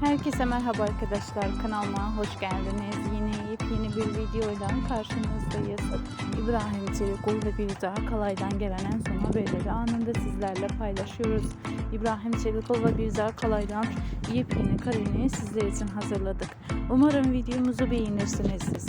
Herkese merhaba arkadaşlar kanalıma hoş geldiniz. Yine yepyeni bir videoyla karşınızdayız. İbrahim Çelikul ve Birza Kalay'dan gelen en son haberleri anında sizlerle paylaşıyoruz. İbrahim Çelikul ve Birza Kalay'dan yepyeni kareni sizler için hazırladık. Umarım videomuzu beğenirsiniz.